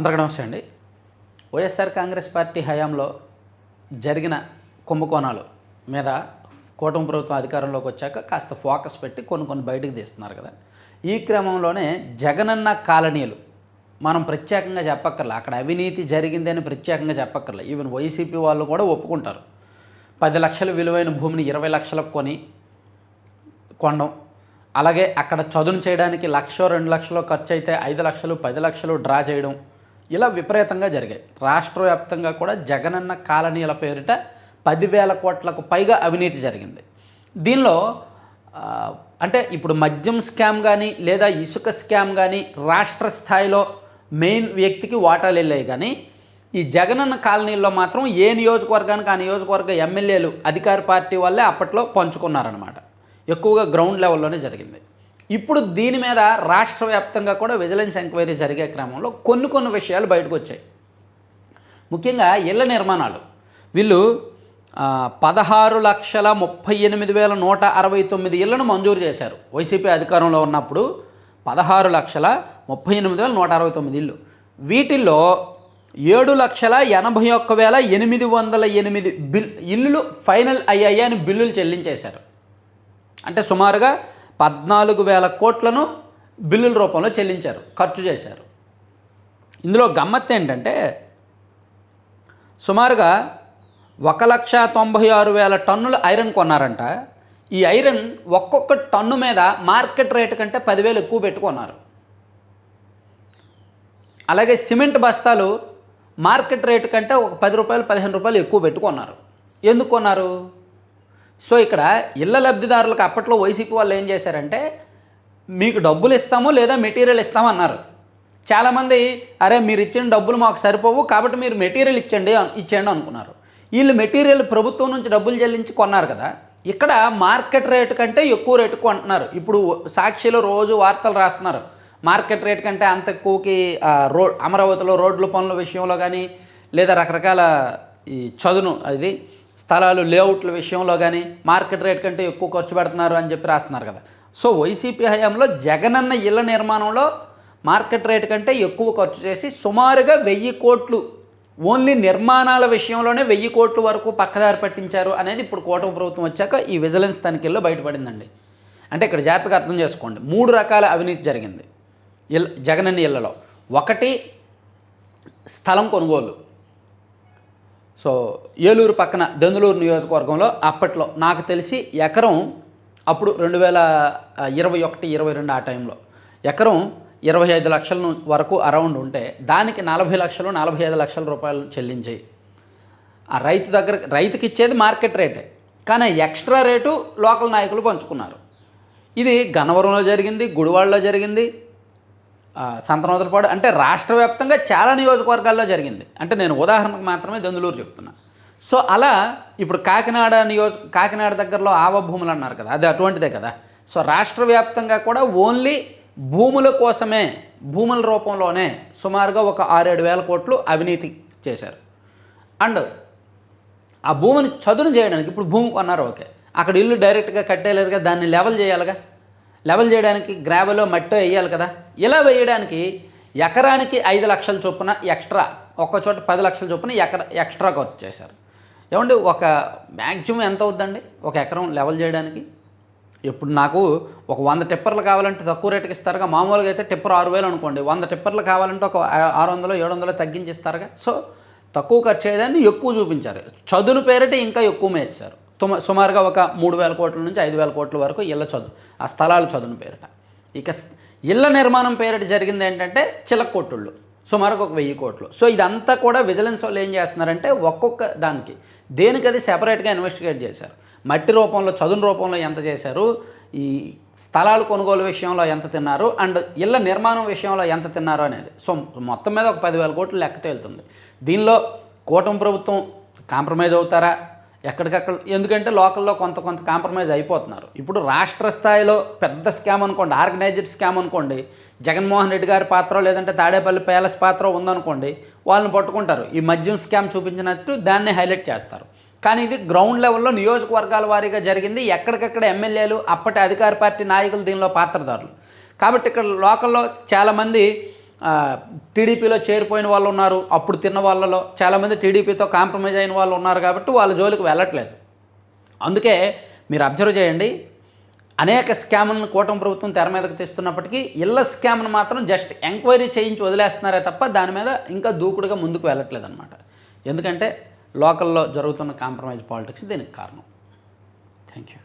అందరికీ నమస్తే అండి. వైఎస్ఆర్ కాంగ్రెస్ పార్టీ హయాంలో జరిగిన కుంభకోణాలు మీద కూటమి ప్రభుత్వం అధికారంలోకి వచ్చాక కాస్త ఫోకస్ పెట్టి కొన్ని కొన్ని బయటకు తీస్తున్నారు కదా. ఈ క్రమంలోనే జగనన్న కాలనీలు మనం ప్రత్యేకంగా చెప్పక్కర్లే అక్కడ అవినీతి జరిగిందని ప్రత్యేకంగా చెప్పక్కర్లే. ఈవెన్ వైసీపీ వాళ్ళు కూడా ఒప్పుకుంటారు. పది లక్షల విలువైన భూమిని ఇరవై లక్షలకు కొని కొనడం అలాగే అక్కడ చదును చేయడానికి లక్ష రెండు లక్షలు ఖర్చు అయితే ఐదు లక్షలు పది లక్షలు డ్రా చేయడం ఇలా విపరీతంగా జరిగాయి. రాష్ట్ర వ్యాప్తంగా కూడా జగనన్న కాలనీల పేరిట పదివేల కోట్లకు పైగా అవినీతి జరిగింది. దీనిలో అంటే ఇప్పుడు మద్యం స్కామ్ కానీ లేదా ఇసుక స్కామ్ కానీ రాష్ట్ర స్థాయిలో మెయిన్ వ్యక్తికి వాటాలు వెళ్ళాయి. కానీ ఈ జగనన్న కాలనీల్లో మాత్రం ఏ నియోజకవర్గానికి ఆ నియోజకవర్గ ఎమ్మెల్యేలు అధికార పార్టీ వాళ్ళే అప్పట్లో పంచుకున్నారనమాట ఎక్కువగా గ్రౌండ్ లెవెల్లోనే జరిగింది. ఇప్పుడు దీని మీద రాష్ట్ర వ్యాప్తంగా కూడా విజిలెన్స్ ఎంక్వైరీ జరిగే క్రమంలో కొన్ని కొన్ని విషయాలు బయటకు వచ్చాయి. ముఖ్యంగా ఇళ్ళ నిర్మాణాలు. వీళ్ళు పదహారు లక్షల ముప్పై ఎనిమిది వేల నూట అరవై తొమ్మిది ఇళ్ళను మంజూరు చేశారు. వైసీపీ అధికారంలో ఉన్నప్పుడు పదహారు లక్షల ముప్పై ఎనిమిది వేల నూట అరవై తొమ్మిది ఇళ్ళు. వీటిల్లో ఏడు లక్షల ఎనభై ఒక్క వేల ఎనిమిది వందల ఎనిమిది బిల్ ఇల్లులు ఫైనల్ అయ్యాయి అని బిల్లులు చెల్లించేశారు. అంటే సుమారుగా పద్నాలుగు వేల కోట్లను బిల్లుల రూపంలో చెల్లించారు ఖర్చు చేశారు. ఇందులో గమ్మత్తు ఏంటంటే సుమారుగా ఒక లక్ష తొంభై ఆరు వేల టన్నుల ఐరన్ కొన్నారంట. ఈ ఐరన్ ఒక్కొక్క టన్ను మీద మార్కెట్ రేటు కంటే పదివేలు ఎక్కువ పెట్టుకున్నారు. అలాగే సిమెంట్ బస్తాలు మార్కెట్ రేటు కంటే ఒక పది రూపాయలు పదిహేను రూపాయలు ఎక్కువ పెట్టుకున్నారు. ఎందుకు కొన్నారు? సో ఇక్కడ ఇళ్ళ లబ్ధిదారులకు అప్పట్లో వైసీపీ వాళ్ళు ఏం చేశారంటే మీకు డబ్బులు ఇస్తాము లేదా మెటీరియల్ ఇస్తాము అన్నారు. చాలామంది అరే మీరు ఇచ్చిన డబ్బులు మాకు సరిపోవు కాబట్టి మీరు మెటీరియల్ ఇచ్చండి ఇచ్చేయండి అనుకున్నారు. వీళ్ళు మెటీరియల్ ప్రభుత్వం నుంచి డబ్బులు చెల్లించి కొన్నారు కదా. ఇక్కడ మార్కెట్ రేటు కంటే ఎక్కువ రేటు కొంటున్నారు. ఇప్పుడు సాక్షిలో రోజు వార్తలు రాస్తున్నారు. మార్కెట్ రేట్ కంటే అంత ఎక్కువకి రో అమరావతిలో రోడ్ల పనుల విషయంలో కానీ లేదా రకరకాల ఈ చదును అది స్థలాలు లేఅవుట్ల విషయంలో కానీ మార్కెట్ రేట్ కంటే ఎక్కువ ఖర్చు పెడుతున్నారు అని చెప్పి రాస్తున్నారు కదా. సో వైసీపీ హయాంలో జగనన్న ఇళ్ళ నిర్మాణంలో మార్కెట్ రేట్ కంటే ఎక్కువ ఖర్చు చేసి సుమారుగా వెయ్యి కోట్లు ఓన్లీ నిర్మాణాల విషయంలోనే వెయ్యి కోట్ల వరకు పక్కదారి పట్టించారు అనేది ఇప్పుడు కూటమి ప్రభుత్వం వచ్చాక ఈ విజిలెన్స్ తనిఖీల్లో బయటపడిందండి. అంటే ఇక్కడ జాగ్రత్తగా అర్థం చేసుకోండి. మూడు రకాల అవినీతి జరిగింది. ఇల్ జగనన్న ఇళ్ళలో. ఒకటి స్థలం కొనుగోలు. సో ఏలూరు పక్కన దెందులూరు నియోజకవర్గంలో అప్పట్లో నాకు తెలిసి ఎకరం అప్పుడు రెండు వేల ఇరవై ఒకటి ఇరవై రెండు ఆ టైంలో ఎకరం ఇరవై ఐదు లక్షల వరకు అరౌండ్ ఉంటే దానికి నలభై లక్షలు నలభై ఐదు లక్షల రూపాయలు చెల్లించి ఆ రైతు దగ్గర రైతుకి ఇచ్చేది మార్కెట్ రేటే. కానీ ఎక్స్ట్రా రేటు లోకల్ నాయకులు పంచుకున్నారు. ఇది గన్నవరంలో జరిగింది గుడివాడలో జరిగింది సంతనోతలపాడు అంటే రాష్ట్ర వ్యాప్తంగా చాలా నియోజకవర్గాల్లో జరిగింది. అంటే నేను ఉదాహరణకు మాత్రమే దొందులూరు చెప్తున్నా. సో అలా ఇప్పుడు కాకినాడ నియోజ కాకినాడ దగ్గరలో ఆవ భూములు అన్నారు కదా అది అటువంటిదే కదా. సో రాష్ట్ర వ్యాప్తంగా కూడా ఓన్లీ భూముల కోసమే భూముల రూపంలోనే సుమారుగా ఒక ఆరేడు వేల కోట్లు అవినీతి చేశారు. అండ్ ఆ భూమిని చదును చేయడానికి ఇప్పుడు భూమి కొన్నారు ఓకే. అక్కడ ఇల్లు డైరెక్ట్గా కట్టేయలేదుగా దాన్ని లెవెల్ చేయాలిగా. లెవెల్ చేయడానికి గ్రావెలో మట్టో వేయాలి కదా. ఇలా వేయడానికి ఎకరానికి ఐదు లక్షల చొప్పున ఎక్స్ట్రా ఒక్క చోట పది లక్షల చొప్పున ఎకర ఎక్స్ట్రా ఖర్చు చేశారు. ఏమండి ఒక మ్యాక్సిమం ఎంత అవుద్దండి ఒక ఎకరం లెవెల్ చేయడానికి? ఇప్పుడు నాకు ఒక వంద టిప్పర్లు కావాలంటే తక్కువ రేటుకి ఇస్తారుగా. మామూలుగా అయితే టిప్పర్ ఆరు వేలు అనుకోండి. వంద టిప్పర్లు కావాలంటే ఒక ఆరు వందలు ఏడు వందలు తగ్గించి ఇస్తారుగా సో తక్కువ ఖర్చు అయ్యేదాన్ని ఎక్కువ చూపించారు. చదును పేరిట ఇంకా ఎక్కువ మేస్తారు. తుమ సుమారుగా ఒక మూడు వేల కోట్ల నుంచి ఐదు వేల కోట్ల వరకు ఇళ్ళ చదువు ఆ స్థలాల చదును పేరిట. ఇక ఇళ్ళ నిర్మాణం పేరిట జరిగింది ఏంటంటే చిలక కొట్టుళ్ళు సుమారుగా ఒక వెయ్యి కోట్లు. సో ఇదంతా కూడా విజిలెన్స్ వాళ్ళు ఏం చేస్తున్నారంటే ఒక్కొక్క దానికి దేనికి అది సెపరేట్గా ఇన్వెస్టిగేట్ చేశారు. మట్టి రూపంలో చదును రూపంలో ఎంత చేశారు ఈ స్థలాలు కొనుగోలు విషయంలో ఎంత తిన్నారు అండ్ ఇళ్ళ నిర్మాణం విషయంలో ఎంత తిన్నారు అనేది. సో మొత్తం మీద ఒక పదివేల కోట్లు లెక్క తేలుతుంది. దీనిలో కూటమి ప్రభుత్వం కాంప్రమైజ్ అవుతారా? ఎక్కడికక్కడ ఎందుకంటే లోకల్లో కొంత కొంత కాంప్రమైజ్ అయిపోతున్నారు. ఇప్పుడు రాష్ట్ర స్థాయిలో పెద్ద స్కామ్ అనుకోండి ఆర్గనైజ్డ్ స్కామ్ అనుకోండి జగన్మోహన్ రెడ్డి గారి పాత్ర లేదంటే తాడేపల్లి ప్యాలెస్ పాత్ర ఉందనుకోండి వాళ్ళని పట్టుకుంటారు. ఈ మద్యం స్కామ్ చూపించినట్టు దాన్ని హైలైట్ చేస్తారు. కానీ ఇది గ్రౌండ్ లెవెల్లో నియోజకవర్గాల వారీగా జరిగింది. ఎక్కడికక్కడ ఎమ్మెల్యేలు అప్పటి అధికార పార్టీ నాయకులు దీనిలో పాత్రదారులు. కాబట్టి ఇక్కడ లోకల్లో చాలామంది టీడీపీలో చేరిపోయిన వాళ్ళు ఉన్నారు అప్పుడు తిన్న వాళ్ళలో చాలామంది టీడీపీతో కాంప్రమైజ్ అయిన వాళ్ళు ఉన్నారు కాబట్టి వాళ్ళ జోలికి వెళ్ళట్లేదు. అందుకే మీరు అబ్జర్వ్ చేయండి అనేక స్కాములను కూటమి ప్రభుత్వం తెర మీదకు తెస్తున్నప్పటికీ ఇళ్ళ స్కామ్ను మాత్రం జస్ట్ ఎంక్వైరీ చేయించి వదిలేస్తున్నారే తప్ప దాని మీద ఇంకా దూకుడుగా ముందుకు వెళ్ళట్లేదు అనమాట ఎందుకంటే లోకల్లో జరుగుతున్న కాంప్రమైజ్ పాలిటిక్స్ దీనికి కారణం. Thank you.